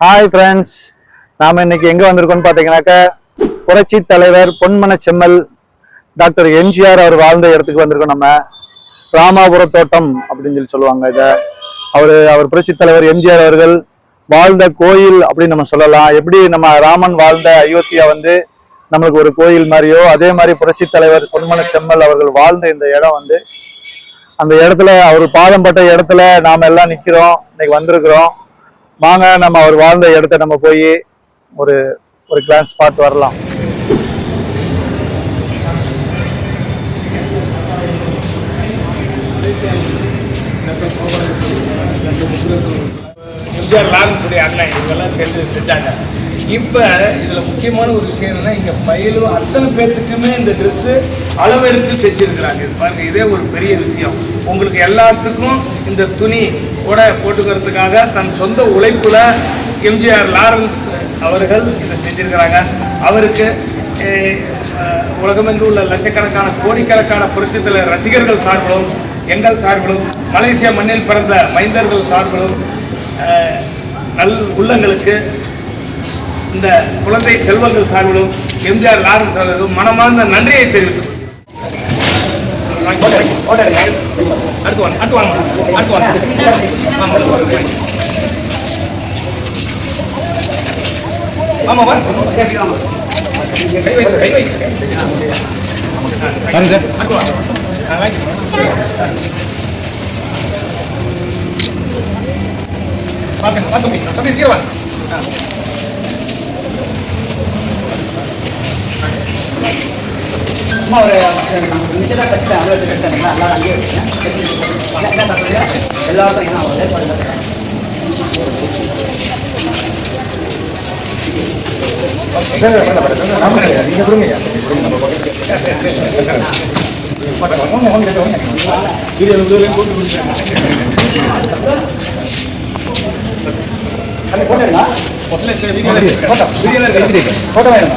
Hi friends நாம இன்னைக்கு எங்கே வந்திருக்கோம்னு பாத்தீங்கன்னாக்கா புரட்சி தலைவர் பொன்மன செம்மல் டாக்டர் எம்ஜிஆர் அவர் வாழ்ந்த இடத்துக்கு வந்திருக்கோம் நம்ம. ராமாபுர தோட்டம் அப்படின்னு சொல்லி சொல்லுவாங்க இதை. அவர் அவர் புரட்சி தலைவர் எம்ஜிஆர் அவர்கள் வாழ்ந்த கோயில் அப்படின்னு நம்ம சொல்லலாம். எப்படி நம்ம ராமன் வாழ்ந்த அயோத்தியா வந்து நம்மளுக்கு ஒரு கோயில் மாதிரியோ அதே மாதிரி புரட்சி தலைவர் பொன்மன செம்மல் அவர்கள் வாழ்ந்த இந்த இடம் வந்து அந்த இடத்துல அவர் பாதம் பட்ட இடத்துல நாம எல்லாம் நிற்கிறோம் இன்னைக்கு வந்திருக்கிறோம். வாங்க நம்ம அவர் வாழ்ந்த இடத்த நம்ம போய் ஒரு ஒரு கிளான்ஸ் பார்த்து வரலாம். எம்ஜிஆர் லாரன்ஸுடைய அண்ணன் இவங்கெல்லாம் சேர்ந்து செஞ்சாங்க. இப்போ இதில் முக்கியமான ஒரு விஷயம் என்னன்னா இங்கே பயிலும் அத்தனை பேர்த்துக்குமே இந்த ட்ரெஸ்ஸு அளவெடுத்து தைச்சிருக்கிறாங்க. இது பாருங்க இதே ஒரு பெரிய விஷயம். உங்களுக்கு எல்லாத்துக்கும் இந்த துணி கூட போட்டுக்கிறதுக்காக தன் சொந்த உழைப்புல எம்ஜிஆர் லாரன்ஸ் அவர்கள் இதை செஞ்சிருக்கிறாங்க அவருக்கு உலகமெங்கு உள்ள லட்சக்கணக்கான கோடிக்கணக்கான புரட்சித்தல ரசிகர்கள் சார்பிலும் எங்கள் சார்பிலும் மலேசியா மண்ணில் பிறந்த மைந்தர்கள் சார்பிலும் நல் உள்ளங்களுக்கு இந்த குழந்தை செல்வங்கள் சார்பிலும் எம்ஜிஆர் லாரன்ஸ் அவர்களுக்கும் மனமார்ந்த நன்றியை தெரிவித்துக் கொள்கிறேன். அடுத்து வாங்க அடுத்து வாங்க அடுத்து வாங்க ஆமா, அடுத்து வாங்க. ஆமா வா கை வை கை வை அடுத்து வாங்க ஆ, வாங்கி. பாத்துங்க பாத்துங்க தம்பி சீக்கிரம் வாங்க ஆ. சும்மா ஒரு மிச்சத்தை கட்டிட்டேன் அவ்வளோ கஷ்டம் எல்லாரும் அங்கேயே வச்சுட்டேன் என்ன தப்பு எல்லாருக்கும் என்ன ஒரே பண்ணுறேன் போட்டேங்களா போட்டோ வேணுமா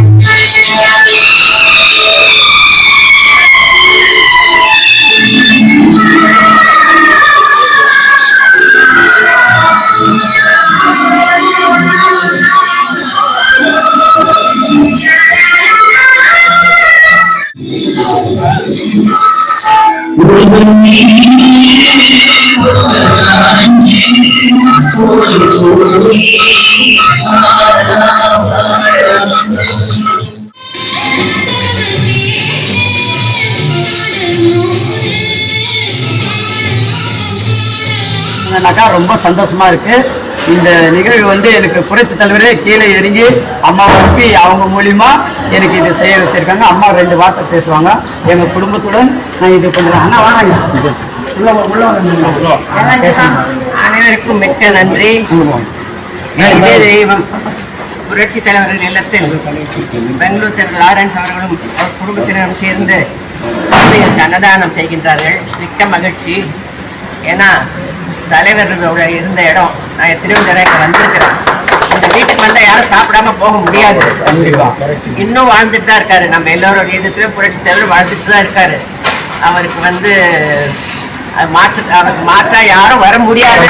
என்னன்னாக்கா ரொம்ப சந்தோஷமா இருக்கு. இந்த நிகழ்வு வந்து எனக்கு புரட்சி தலைவரே கீழே இறங்கி அம்மா அனுப்பி அவங்க மூலியமா எனக்கு இது செய்ய வச்சிருக்காங்க. அம்மா ரெண்டு வார்த்தை பேசுவாங்க. எங்க குடும்பத்துடன் நான் இது பண்ணுறேன் அண்ணா வாங்க. உள்ள அனைவருக்கும் மிக்க நன்றி. தெய்வம் புரட்சி தலைவர் இல்லத்தில் பெங்களூர் தலைவர் லாரன்ஸ் அவர்களும் அவர் குடும்பத்தினரும் சேர்ந்து அன்னதானம் செய்கின்றார்கள். மிக்க மகிழ்ச்சி. ஏன்னா தலைவர்களோட இருந்த இடம். நான் எத்தனையோ தடவை வந்திருக்கிறேன். இந்த வீட்டுக்கு வந்தா யாரும் சாப்பிடாம போக முடியாது. இன்னும் வாழ்ந்துட்டு தான் இருக்காரு. நம்ம எல்லோரோட இதுக்குள்ள புரட்சி தலைவர் வாழ்ந்துட்டு தான் இருக்காரு. அவருக்கு வந்து மாற்று அவருக்கு மாற்றா யாரும் வர முடியாது.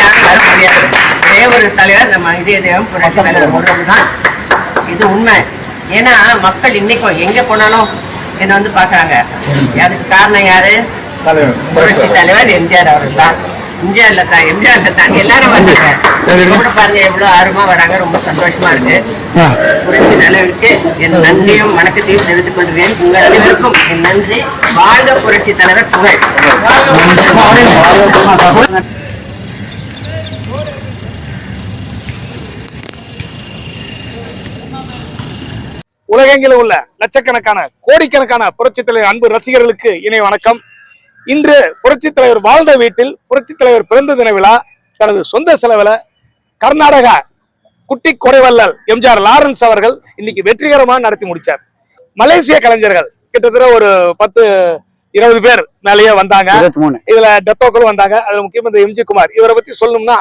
யாரும் வர முடியாது. ஒரே ஒரு தலைவர் நம்ம இதே தெய்வம் புரட்சி தலைவர் ஒருவர் தான் இது உண்மை. ஏன்னா மக்கள் இன்னைக்கும் எங்க போனாலும் என்ன வந்து பாக்குறாங்க அதுக்கு காரணம் யாரு? புரட்சி தலைவர் எம்ஜிஆர் அவர்கள் தான். எம்ஜிஆர்ல தான் எம்ஜிஆர்ல தான் எல்லாரும் வந்தாங்க. கூட பாருங்க எவ்வளவு ஆர்வமா வராங்க. ரொம்ப சந்தோஷமா இருக்கு. புரட்சி தலைவருக்கு என் நன்றியும் வணக்கத்தையும் தெரிவித்துக் கொள்கிறேன். உங்கள் அனைவருக்கும் என் நன்றி. வாழ்க புரட்சி தலைவர் புகழ். உலகெங்கிலும் உள்ள லட்சக்கணக்கான கோடிக்கணக்கான புரட்சித் தலைவர் அன்பு ரசிகர்களுக்கு இணை வணக்கம். இன்று புரட்சித் தலைவர் வாழ்ந்த வீட்டில் புரட்சித் தலைவர் பிறந்த தின விழா தனது சொந்த செலவில் கர்நாடகா குட்டி கொடைவல்லல் எம்ஜிஆர் லாரன்ஸ் அவர்கள் இன்னைக்கு வெற்றிகரமாக நடத்தி முடிச்சார். மலேசிய கலைஞர்கள் கிட்டத்தட்ட ஒரு பத்து இருபது பேர் மேலேயே வந்தாங்க. இதுல டெத்தோக்களும் வந்தாங்க. அதுல முக்கியமா இந்த எம்ஜி குமார். இவரை பத்தி சொல்லணும்னா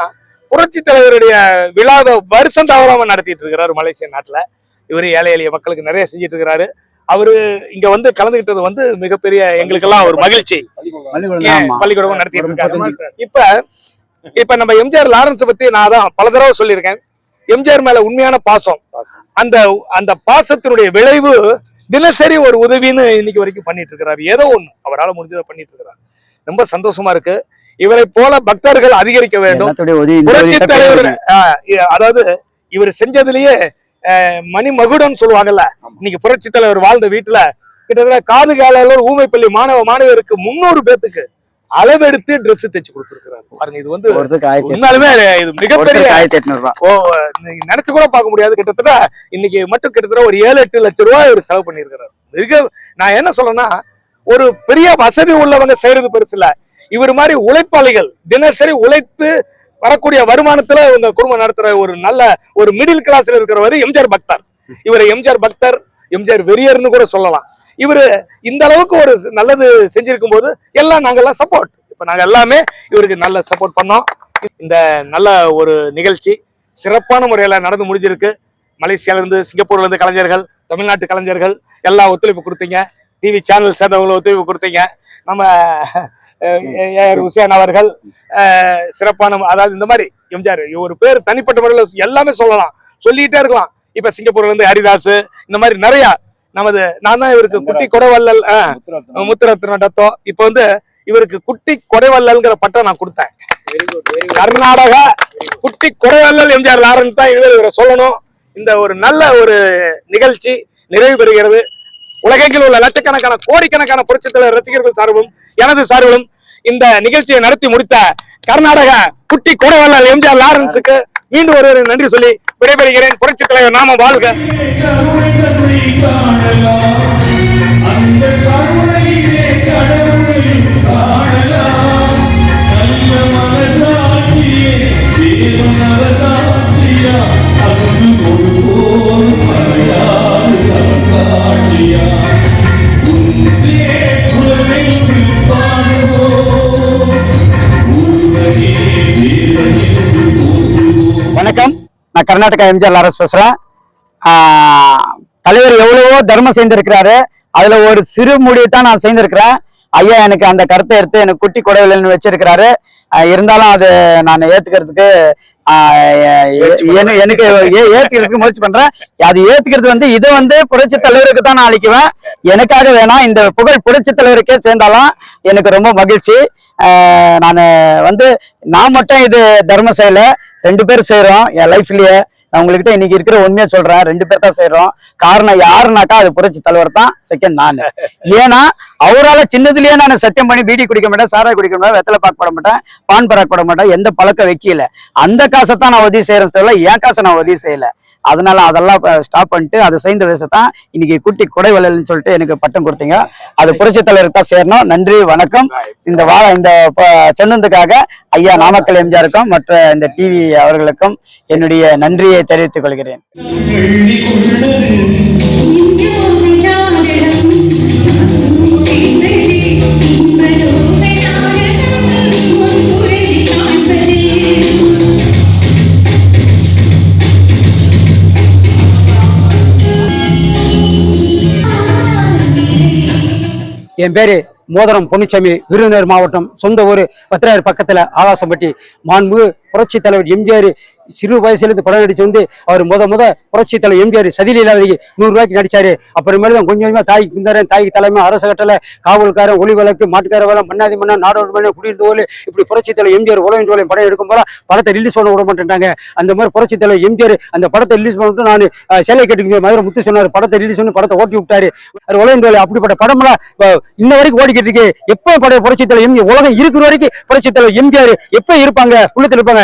புரட்சி தலைவருடைய விழாவை வருஷம் தவறாம நடத்திட்டு இருக்கிறாரு மலேசிய நாட்டுல. இவரு ஏழை எளிய மக்களுக்கு நிறைய செஞ்சுட்டு இருக்கிறாரு. அவரு இங்க வந்து கலந்துகிட்டது வந்து மிகப்பெரிய எங்களுக்கெல்லாம் ஒரு மகிழ்ச்சி. பள்ளிக்கூடம். நடத்திட்டு இருக்காரு. இப்ப இப்ப நம்ம எம்ஜிஆர் லாரன்ஸ் பத்தி நான் தான் பல தடவை சொல்லியிருக்கேன். எம்ஜிஆர் மேல உண்மையான பாசம். அந்த அந்த பாசத்தினுடைய விளைவு தினசரி ஒரு உதவின்னு இன்னைக்கு வரைக்கும் பண்ணிட்டு இருக்கிறாரு. ஏதோ ஒண்ணு அவரால் முடிஞ்சதை பண்ணிட்டு இருக்கிறாரு. ரொம்ப சந்தோஷமா இருக்கு. இவரை போல பக்தர்கள் அதிகரிக்க வேண்டும். புரட்சி தலைவர் அதாவது இவர் செஞ்சதுலயே ஆஹ் மணி மகுடம் சொல்லுவாங்கல்ல இன்னைக்கு புரட்சி தலைவர் வாழ்ந்த வீட்டுல கிட்டத்தட்ட காது காலையில ஊமைப்பள்ளி மாணவ மாணவருக்கு முன்னூறு பேத்துக்கு அளவெடுத்து Dress தைச்சு கொடுத்துருக்காரு பாருங்க இது வந்து. உண்மையாலுமே இது மிகப்பெரிய நினைச்சு கூட பார்க்க முடியாது. கிட்டத்தட்ட இன்னைக்கு மட்டும் கிட்டத்தட்ட ஒரு ஏழு எட்டு லட்சம் ரூபாய் இவர் செலவு பண்ணியிருக்கிறார். மிக நான் என்ன சொல்றேன்னா ஒரு பெரிய வசதி உள்ளவங்க செய்யறது பெருசு இல்ல. இவர் மாதிரி உழைப்பாளிகள் தினசரி உழைத்து வரக்கூடிய வருமானத்துல இவங்க குடும்பம் நடத்துற ஒரு நல்ல ஒரு மிடில் கிளாஸ்ல இருக்கிறவர் எம்ஜிஆர் பக்தர். இவர் எம்ஜிஆர் பக்தர் எம்ஜிஆர் வெறியர்னு கூட சொல்லலாம். இவர் இந்த அளவுக்கு ஒரு நல்லது செஞ்சிருக்கும் போது எல்லாம் நாங்கெல்லாம் சப்போர்ட் இப்போ நாங்கள் எல்லாமே இவருக்கு நல்ல சப்போர்ட் பண்ணோம். இந்த நல்ல ஒரு நிகழ்ச்சி சிறப்பான முறையில் நடந்து முடிஞ்சிருக்கு. மலேசியாவிலேருந்து சிங்கப்பூர்லேருந்து கலைஞர்கள் தமிழ்நாட்டு கலைஞர்கள் எல்லாம் ஒத்துழைப்பு கொடுத்தீங்க. டிவி சேனல் சேர்ந்தவங்களும் ஒத்துழைப்பு கொடுத்தீங்க. நம்ம ஏஆர் உசேன் அவர்கள் சிறப்பான அதாவது இந்த மாதிரி எம்ஜிஆர் ஒரு பேர் தனிப்பட்ட முறையில் எல்லாமே சொல்லலாம். சொல்லிக்கிட்டே இருக்கலாம். இப்போ சிங்கப்பூர்லேருந்து ஹரிதாஸ் இந்த மாதிரி நிறையா நமது நான் தான் இவருக்கு குட்டி கொடைவள்ளல் முத்துரத்ன இப்ப வந்து இவருக்கு குட்டி கொடைவள்ளல்ங்கிற பட்டம் நான் கொடுத்தேன். கர்நாடகா குட்டி கொடைவள்ளல் எம்ஜிஆர் லாரன்ஸ் தான் இவர் இவரை சொல்லணும். இந்த ஒரு நல்ல ஒரு நிகழ்ச்சி நிறைவு பெறுகிறது. உலகெங்கில் உள்ள லட்சக்கணக்கான கோடிக்கணக்கான புரட்சித்தலைவர் ரசிகர்கள் சார்பிலும் எனது சார்பிலும் இந்த நிகழ்ச்சியை நடத்தி முடித்த கர்நாடக குட்டி கொடைவள்ளல் எம்ஜிஆர் லாரன்ஸுக்கு மீண்டும் ஒருவரை நன்றி சொல்லி விடைபெறுகிறேன். புரட்சி தலைவர் நாம வாழ்க. கர்நாடகா எம்ஜிஆர் ஆஹ் தலைவர் எவ்வளவோ தர்மம் செய்திருக்கிறாரு. அதுல ஒரு சிறு முடிவை தான் நான் செய்திருக்கிறேன். ஐயா எனக்கு அந்த கருத்தை எடுத்து எனக்கு குட்டி குடைவலன்னு வச்சிருக்கிறாரு. இருந்தாலும் அது நான் ஏத்துக்கிறதுக்கு எனக்கு ஏத்துக்கிறதுக்கு முயற்சி பண்றேன். அது ஏத்துக்கிறது வந்து இதை வந்து புரட்சி தலைவருக்கு தான் நான் அளிக்குவேன். எனக்காக வேணாம். இந்த புகழ் புரட்சி தலைவருக்கே சேர்ந்தாலும் எனக்கு ரொம்ப மகிழ்ச்சி. நான் வந்து நான் மட்டும் இது தர்மம் செய்யல. ரெண்டு பேர் செய்கிறோம் என் லைஃப்லயே நான் உங்ககிட்ட இன்னைக்கு இருக்கிற உண்மையை சொல்றேன். ரெண்டு பேர் தான் செய்யறோம் காரணம் யாருனாக்கா அது புரட்சி தலைவர் தான் செகண்ட் நான். ஏன்னா அவரால் சின்னதுலயே நான் சத்தியம் பண்ணி பீடி குடிக்க மாட்டேன் சாராய் குடிக்க மாட்டேன் வெத்தலை பாக்கு போட மாட்டேன் பான் பராக் போட மாட்டேன் எந்த பழக்கம் வைக்கல. அந்த காசை தான் நான் உதவி செய்யறது தவிர என் காசை நான் உதவி செய்யலை. அதனால அதெல்லாம் ஸ்டாப் பண்ணிட்டு அதை செய்த வயசை தான் இன்னைக்கு குட்டி குடைவலல்னு சொல்லிட்டு எனக்கு பட்டம் கொடுத்தீங்க. அது புரட்சி தலைவருக்கு தான் சேரணும். நன்றி வணக்கம். இந்த வா இந்த சொன்னதுக்காக ஐயா நாமக்கல் எம்ஜிஆருக்கும் மற்ற இந்த டிவி அவர்களுக்கும் என்னுடைய நன்றியை தெரிவித்துக் கொள்கிறேன். என் பேரு மோதிரம் பொன்னிச்சாமி விருதுநகர் மாவட்டம் சொந்த ஊர் பத்திராயர் பக்கத்தில் ஆகாசம்பட்டி மாண்பு புரட்சி தலைவர் எம்ஜிஆர் சிறு வயசுலேருந்து படம் நடிச்சு வந்து அவர் முத முத புரட்சி தலைவர் எம்ஜிஆர் சதிலீலாவதிக்கு நூறு ரூபாய்க்கு நடிச்சாரு. அப்புறமேல தான் கொஞ்சம் கொஞ்சமாக தாய்க்கு பிந்தாரன் தாய்க்கு தலைமை அரச கட்டளை காவல்காரன் ஒளி வழக்கு மாட்டுக்கார வேலை மன்னாதி மன்னா நாடோடு மன்ன குடியிருந்த ஓலை இப்படி புரட்சி தலைவர் எம்ஜிஆர் உலகம் சோழன் படம் எடுக்கும் போல படத்தை ரிலீஸ் பண்ண விட மாட்டேன்ட்டாங்க. அந்த மாதிரி புரட்சி தலைவர் எம்ஜிஆர் அந்த படத்தை ரிலீஸ் பண்ணிட்டு நான் சிலை சேலை கட்டுக்கு மதுரை முத்து சொன்னார். படத்தை ரிலீஸ் பண்ணி படத்தை ஓட்டி விட்டாரு. உலகின் உலகம் அப்படிப்பட்ட படம்லாம் இன்ன வரைக்கும் ஓடிக்கிட்டு இருக்கு. எப்போ படம் புரட்சி தலைவர் எம்ஜிஆர் உலகம் இருக்கிற வரைக்கும் புரட்சி தலைவர் எம்ஜிஆர் எப்போ இருப்பாங்க? உள்ளத்தில் இருப்பாங்க.